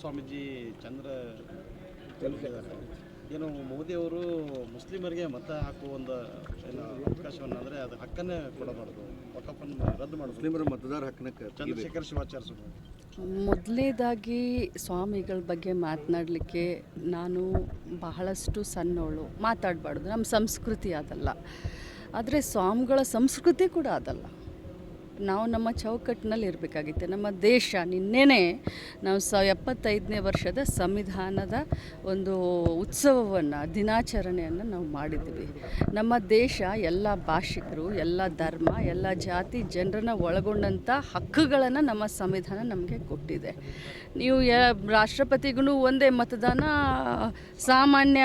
ಸ್ವಾಮೀಜಿ ಚಂದ್ರ ಏನು ಮೋದಿಯವರು ಮುಸ್ಲಿಮರಿಗೆ ಮತ ಹಾಕುವ ಒಂದು ಏನು ಅವಕಾಶವನ್ನು ಅಂದರೆ ಅದು ಹಕ್ಕನ್ನೇ ಕೊಡಬಾರ್ದು. ವಕಫನ್ನು ರದ್ದು ಮಾಡೋದು ಮುಸ್ಲಿಮರ ಮತದಾರ ಹಕ್ಕನ್ನ ಚಂದ್ರಶೇಖರ್ ಶಿವಾಚಾರ್ಯ ಸ್ವಾಮಿ ಮೊದಲನೇದಾಗಿ ಸ್ವಾಮಿಗಳ ಬಗ್ಗೆ ಮಾತನಾಡಲಿಕ್ಕೆ ನಾನು ಬಹಳಷ್ಟು ಸಣ್ಣವಳು. ಮಾತಾಡಬಾರ್ದು. ನಮ್ಮ ಸಂಸ್ಕೃತಿ ಅದಲ್ಲ. ಆದರೆ ಸ್ವಾಮಿಗಳ ಸಂಸ್ಕೃತಿ ಕೂಡ ಅದಲ್ಲ. ನಾವು ನಮ್ಮ ಚೌಕಟ್ಟಿನಲ್ಲಿ ಇರಬೇಕಾಗಿತ್ತು. ನಮ್ಮ ದೇಶ ನಿನ್ನೆನೇ ನಾವು ಸ ಎಪ್ಪತ್ತೈದನೇ ವರ್ಷದ ಸಂವಿಧಾನದ ಒಂದು ಉತ್ಸವವನ್ನು, ದಿನಾಚರಣೆಯನ್ನು ನಾವು ಮಾಡಿದ್ವಿ. ನಮ್ಮ ದೇಶ ಎಲ್ಲ ಭಾಷಿಕರು, ಎಲ್ಲ ಧರ್ಮ, ಎಲ್ಲ ಜಾತಿ ಜನರನ್ನು ಒಳಗೊಂಡಂಥ ಹಕ್ಕುಗಳನ್ನು ನಮ್ಮ ಸಂವಿಧಾನ ನಮಗೆ ಕೊಟ್ಟಿದೆ. ನೀವು ಯ ರಾಷ್ಟ್ರಪತಿಗೂ ಒಂದೇ ಮತದಾನ, ಸಾಮಾನ್ಯ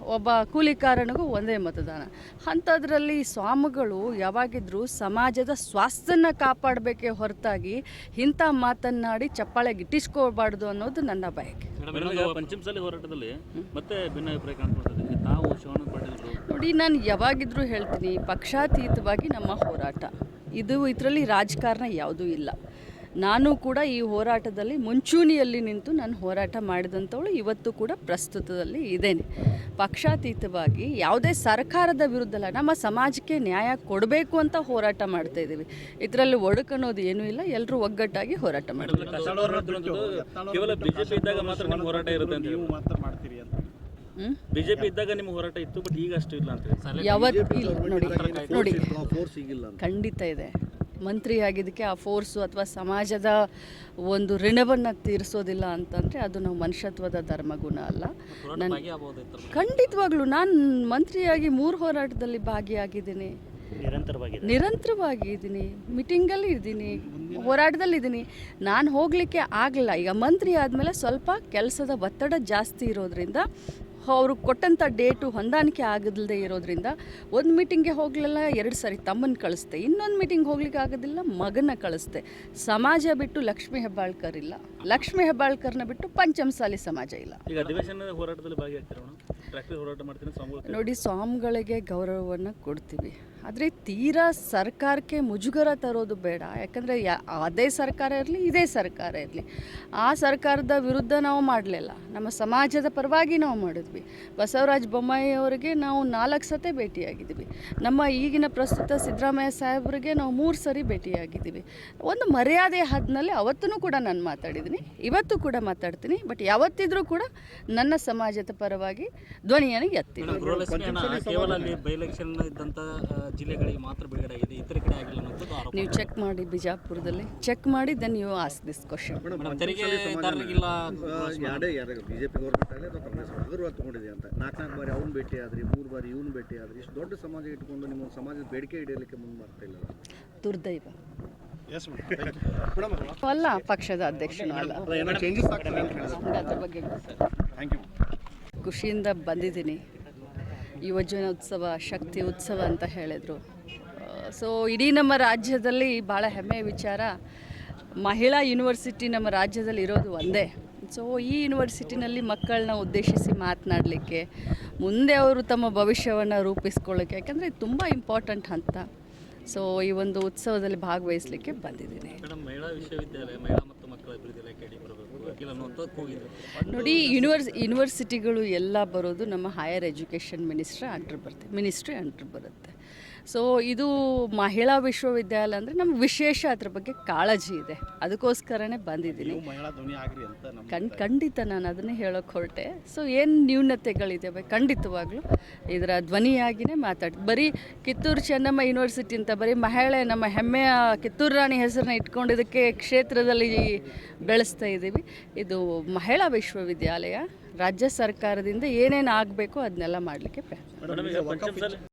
ಒಬ್ಬ ಕೂಲಿಕಾರನಿಗೂ ಒಂದೇ ಮತದಾನ. ಅಂಥದ್ರಲ್ಲಿ ಸ್ವಾಮಿಗಳು ಯಾವಾಗಿದ್ರೂ ಸಮಾಜದ ಸ್ವಾಸ್ಥ್ಯನ ಕಾಪಾಡಬೇಕೇ ಹೊರತಾಗಿ ಇಂಥ ಮಾತನ್ನಾಡಿ ಚಪ್ಪಾಳೆ ಗಿಟ್ಟಿಸ್ಕೋಬಾರ್ದು ಅನ್ನೋದು ನನ್ನ ಬಯಕೆ ಮೇಡಮ್ ಈಗ ಪಂಚಮಸಾಲಿ ಹೋರಾಟದಲ್ಲಿ ಮತ್ತೆ ಭಿನ್ನಾಭಿಪ್ರಾಯ ಕಾಣ್ಕೊಳ್ತದೆ ತಾವು ಶಿವಣ್ಣ ಪಾಟೀಲ್ರು ನೋಡಿ ನಾನು ಯಾವಾಗಿದ್ರೂ ಹೇಳ್ತೀನಿ ಪಕ್ಷಾತೀತವಾಗಿ ನಮ್ಮ ಹೋರಾಟ. ಇದು ಇದರಲ್ಲಿ ರಾಜಕಾರಣ ಯಾವುದೂ ಇಲ್ಲ. ನಾನು ಕೂಡ ಈ ಹೋರಾಟದಲ್ಲಿ ಮುಂಚೂಣಿಯಲ್ಲಿ ನಿಂತು ನಾನು ಹೋರಾಟ ಮಾಡಿದಂಥವಳು. ಇವತ್ತು ಕೂಡ ಪ್ರಸ್ತುತದಲ್ಲಿ ಇದ್ದೇನೆ. ಪಕ್ಷಾತೀತವಾಗಿ ಯಾವುದೇ ಸರ್ಕಾರದ ವಿರುದ್ಧ ಅಲ್ಲ ನಮ್ಮ ಸಮಾಜಕ್ಕೆ ನ್ಯಾಯ ಕೊಡಬೇಕು ಅಂತ ಹೋರಾಟ ಮಾಡ್ತಾ ಇದ್ದೀವಿ. ಇದರಲ್ಲಿ ಒಡಕನ್ನೋದು ಏನೂ ಇಲ್ಲ ಎಲ್ಲರೂ ಒಗ್ಗಟ್ಟಾಗಿ ಹೋರಾಟ ಮಾಡ್ತೀವಿ. ಕೇವಲ ಬಿಜೆಪಿ ಇದ್ದಾಗ ಮಾತ್ರ ನಿಮ್ಮ ಹೋರಾಟ ಇರುತ್ತೆ ಅಂತ ನೀವು ಮಾತ್ರ ಮಾಡ್ತೀರಿ ಅಂತ. ಬಿಜೆಪಿ ಇದ್ದಾಗ ನಿಮ್ಮ ಹೋರಾಟ ಇತ್ತು ಬಟ್ ಈಗ ಅಷ್ಟು ಇಲ್ಲ ಅಂತ ಹೇಳಿ. ಯಾವತ್ತು ಇಲ್ಲ ನೋಡಿ ನೋಡಿ. ಖಂಡಿತ ಇದೆ. ಮಂತ್ರಿ ಆಗಿದ್ದಕ್ಕೆ ಆ ಫೋರ್ಸು ಅಥವಾ ಸಮಾಜದ ಒಂದು ಋಣವನ್ನು ತೀರಿಸೋದಿಲ್ಲ ಅಂತಂದರೆ ಅದು ನಾವು ಮನುಷ್ಯತ್ವದ ಧರ್ಮಗುಣ ಅಲ್ಲ. ನನ್ನ ಖಂಡಿತವಾಗ್ಲೂ ನಾನು ಮಂತ್ರಿಯಾಗಿ ಮೂರು ಹೋರಾಟದಲ್ಲಿ ಭಾಗಿಯಾಗಿದ್ದೀನಿ. ನಿರಂತರವಾಗಿ ನಿರಂತರವಾಗಿ ಇದ್ದೀನಿ ಮೀಟಿಂಗಲ್ಲಿ ಇದ್ದೀನಿ. ಹೋರಾಟದಲ್ಲಿದ್ದೀನಿ. ನಾನು ಹೋಗಲಿಕ್ಕೆ ಆಗಲಿಲ್ಲ. ಈಗ ಮಂತ್ರಿ ಆದಮೇಲೆ ಸ್ವಲ್ಪ ಕೆಲಸದ ಒತ್ತಡ ಜಾಸ್ತಿ ಇರೋದ್ರಿಂದ ಅವರು ಕೊಟ್ಟಂಥ ಡೇಟು ಹೊಂದಾಣಿಕೆ ಆಗದಲ್ಲದೆ ಇರೋದ್ರಿಂದ ಒಂದು ಮೀಟಿಂಗ್ಗೆ ಹೋಗಲಿಲ್ಲ ಎರಡು ಸಾರಿ ತಮ್ಮನ್ನು ಕಳಿಸ್ದೆ. ಇನ್ನೊಂದು ಮೀಟಿಂಗ್ ಹೋಗ್ಲಿಕ್ಕೆ ಆಗೋದಿಲ್ಲ ಮಗನ ಕಳಿಸ್ದೆ. ಸಮಾಜ ಬಿಟ್ಟು ಲಕ್ಷ್ಮೀ ಹೆಬ್ಬಾಳ್ಕರ್ ಇಲ್ಲ. ಲಕ್ಷ್ಮೀ ಹೆಬ್ಬಾಳ್ಕರ್ನ ಬಿಟ್ಟು ಪಂಚಮಸಾಲಿ ಸಮಾಜ ಇಲ್ಲ. ಈಗ ಅಧಿವೇಶನದ ಹೋರಾಟದಲ್ಲಿ ಭಾಗಿಯಾಗ್ತಾರೆ ನೋಡಿ ಸ್ವಾಮಿಗಳಿಗೆ ಗೌರವವನ್ನು ಕೊಡ್ತೀವಿ. ಆದರೆ ತೀರಾ ಸರ್ಕಾರಕ್ಕೆ ಮುಜುಗರ ತರೋದು ಬೇಡ. ಯಾಕಂದರೆ ಯಾ, ಅದೇ ಸರ್ಕಾರ ಇರಲಿ, ಇದೇ ಸರ್ಕಾರ ಇರಲಿ. ಆ ಸರ್ಕಾರದ ವಿರುದ್ಧ ನಾವು ಮಾಡಲಿಲ್ಲ. ನಮ್ಮ ಸಮಾಜದ ಪರವಾಗಿ ನಾವು ಮಾಡಿದ್ವಿ. ಬಸವರಾಜ ಬೊಮ್ಮಾಯಿ ಅವರಿಗೆ ನಾವು ನಾಲ್ಕು ಸತೆ ಭೇಟಿಯಾಗಿದ್ದೀವಿ ನಮ್ಮ ಈಗಿನ ಪ್ರಸ್ತುತ ಸಿದ್ದರಾಮಯ್ಯ ಸಾಹೇಬರಿಗೆ ನಾವು ಮೂರು ಸರಿ ಭೇಟಿಯಾಗಿದ್ದೀವಿ ಒಂದು ಮರ್ಯಾದೆ ಹದ್ನಲ್ಲಿ ಅವತ್ತೂ ಕೂಡ ನಾನು ಮಾತಾಡಿದ್ದೀನಿ. ಇವತ್ತು ಕೂಡ ಮಾತಾಡ್ತೀನಿ. ಬಟ್ ಯಾವತ್ತಿದ್ರೂ ಕೂಡ ನನ್ನ ಸಮಾಜದ ಪರವಾಗಿ ಧ್ವನಿಯನ್ನು ಎತ್ತೀನಿ ಜಿಲ್ಲೆಗಳಿಗೆ ಮಾತ್ರ ಬಿಡುಗಡೆ ಆಗಿದೆ. ಇತರ ಕಡೆ ಆಗಿಲ್ಲ ಅನ್ನೋದು ಆರೋಪ. ನೀವು ಚೆಕ್ ಮಾಡಿ ಬಿಜಾಪುರದಲ್ಲಿ. ಚೆಕ್ ಮಾಡಿ then you ask this question madam ತೆರಿಗೆದಾರರಿಗಿಲ್ಲ ಯಾರೇ ಯಾರು ಬಿಜೆಪಿ ಗೌರ್ಮೆಂಟ್ ಆಗಲಿ ಅಥವಾ ಕಾಂಗ್ರೆಸ್ ತಗೊಂಡಿದೆ ಅಂತ. ನಾಲ್ಕು ನಾಲ್ಕು ಬಾರಿ ಅವ್ನು ಭೇಟಿ ಆದ್ರಿ ಮೂರು ಬಾರಿ ಇವ್ನು ಭೇಟಿ ಆದ್ರಿ. ಇಷ್ಟು ದೊಡ್ಡ ಸಮಾಜ ಇಟ್ಕೊಂಡು ನಿಮ್ಮ ಸಮಾಜದ ಬೇಡಿಕೆ ಇಡಲಿಕ್ಕೆ ಮುಂದೆ ಬರ್ತಾ ಇಲ್ಲ. ದುರ್ದೈವ. Yes madam thank you madam ಅಲ್ಲ ಪಕ್ಷದ ಅಧ್ಯಕ್ಷನೂ ಅಲ್ಲ. ಅದ್ರ ಬಗ್ಗೆ ಗೊತ್ತಿಲ್ಲ. ಥ್ಯಾಂಕ್ ಯು ಖುಷಿಯಿಂದ ಬಂದಿದ್ದೀನಿ. ಯುವಜನ ಉತ್ಸವ ಶಕ್ತಿ ಉತ್ಸವ ಅಂತ ಹೇಳಿದರು. ಸೊ ಇಡೀ ನಮ್ಮ ರಾಜ್ಯದಲ್ಲಿ ಭಾಳ ಹೆಮ್ಮೆಯ ವಿಚಾರ. ಮಹಿಳಾ ಯೂನಿವರ್ಸಿಟಿ ನಮ್ಮ ರಾಜ್ಯದಲ್ಲಿ ಇರೋದು ಒಂದೇ. ಸೊ ಈ ಯೂನಿವರ್ಸಿಟಿನಲ್ಲಿ ಮಕ್ಕಳನ್ನ ಉದ್ದೇಶಿಸಿ ಮಾತನಾಡಲಿಕ್ಕೆ, ಮುಂದೆ ಅವರು ತಮ್ಮ ಭವಿಷ್ಯವನ್ನು ರೂಪಿಸ್ಕೊಳ್ಳೋಕ್ಕೆ ಯಾಕಂದರೆ ತುಂಬ ಇಂಪಾರ್ಟೆಂಟ್ ಅಂತ. ಸೊ ಈ ಒಂದು ಉತ್ಸವದಲ್ಲಿ ಭಾಗವಹಿಸಲಿಕ್ಕೆ ಬಂದಿದ್ದೀನಿ. ನೋಡಿ ಯೂನಿವರ್ಸ್ ಯೂನಿವರ್ಸಿಟಿಗಳು ಎಲ್ಲ ಬರೋದು ನಮ್ಮ ಹೈಯರ್ ಎಜುಕೇಷನ್ ಮಿನಿಸ್ಟ್ರ್ ಅಂಡರ್ ಬರುತ್ತೆ ಮಿನಿಸ್ಟ್ರಿ ಅಂಡರ್ ಬರುತ್ತೆ. ಸೊ ಇದು ಮಹಿಳಾ ವಿಶ್ವವಿದ್ಯಾಲಯ ಅಂದರೆ ನಮ್ಗೆ ವಿಶೇಷ ಅದ್ರ ಬಗ್ಗೆ ಕಾಳಜಿ ಇದೆ. ಅದಕ್ಕೋಸ್ಕರನೇ ಬಂದಿದ್ದೀನಿ. ನೀವು ಮಹಿಳಾ ಧ್ವನಿ ಆಗ್ರಿ ಅಂತ ನಮ್ಮ ಕಣ್ ಖಂಡಿತ ನಾನು ಅದನ್ನೇ ಹೇಳೋಕೆ ಹೊರಟೆ. ಸೊ ಏನು ನ್ಯೂನತೆಗಳಿದ್ದಾವೆ ಖಂಡಿತವಾಗ್ಲೂ ಇದರ ಧ್ವನಿಯಾಗಿಯೇ ಮಾತಾಡಿ ಬರೀ ಕಿತ್ತೂರು ಚೆನ್ನಮ್ಮ ಯೂನಿವರ್ಸಿಟಿ ಅಂತ ಬರೀ ಮಹಿಳೆ ನಮ್ಮ ಹೆಮ್ಮೆಯ ಕಿತ್ತೂರು ರಾಣಿ ಹೆಸರನ್ನ ಇಟ್ಕೊಂಡಿದ್ದಕ್ಕೆ ಕ್ಷೇತ್ರದಲ್ಲಿ ಬೆಳೆಸ್ತಾ ಇದ್ದೀವಿ. ಇದು ಮಹಿಳಾ ವಿಶ್ವವಿದ್ಯಾಲಯ. ರಾಜ್ಯ ಸರ್ಕಾರದಿಂದ ಏನೇನು ಆಗಬೇಕು ಅದನ್ನೆಲ್ಲ ಮಾಡಲಿಕ್ಕೆ ಪ್ರಯತ್ನ.